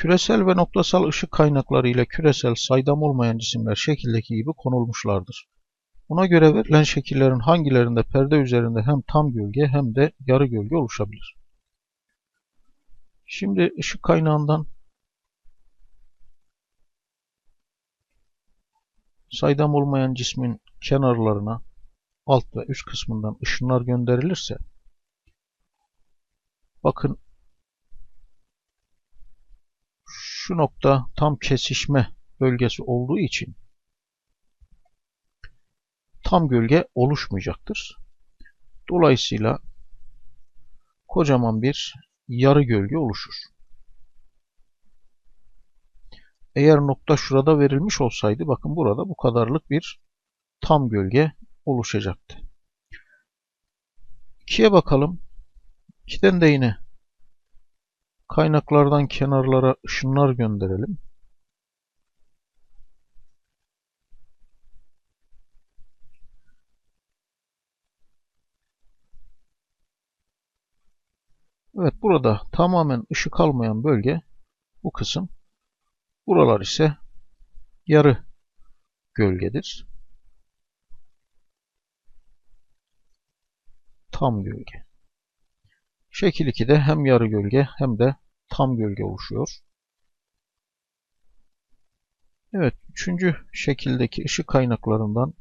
Küresel ve noktasal ışık kaynakları ile küresel saydam olmayan cisimler şekildeki gibi konulmuşlardır. Buna göre verilen şekillerin hangilerinde perde üzerinde hem tam gölge hem de yarı gölge oluşabilir? Şimdi ışık kaynağından saydam olmayan cismin kenarlarına alt ve üst kısmından ışınlar gönderilirse bakın şu nokta tam kesişme bölgesi olduğu için tam gölge oluşmayacaktır. Dolayısıyla kocaman bir yarı gölge oluşur. Eğer nokta şurada verilmiş olsaydı bakın burada bu kadarlık bir tam gölge oluşacaktı. 2'ye bakalım. 2'den de yine kaynaklardan kenarlara ışınlar gönderelim. Evet burada tamamen ışık almayan bölge bu kısım. Buralar ise yarı gölgedir. Tam gölge. Şekil 2'de hem yarı gölge hem de tam gölge oluşuyor. Evet, üçüncü şekildeki ışık kaynaklarından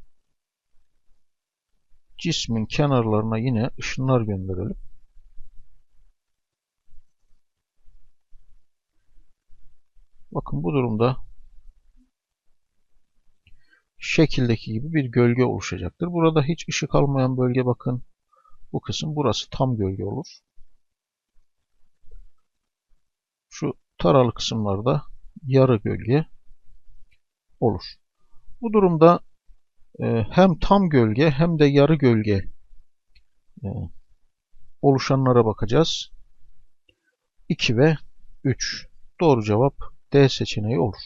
cismin kenarlarına yine ışınlar gönderelim. Bakın bu durumda şekildeki gibi bir gölge oluşacaktır. Burada hiç ışık almayan bölge bakın bu kısım burası tam gölge olur. Şu taralı kısımlarda yarı gölge olur. Bu durumda e, hem tam gölge hem de yarı gölge e, oluşanlara bakacağız. 2 ve 3. Doğru cevap D seçeneği olur.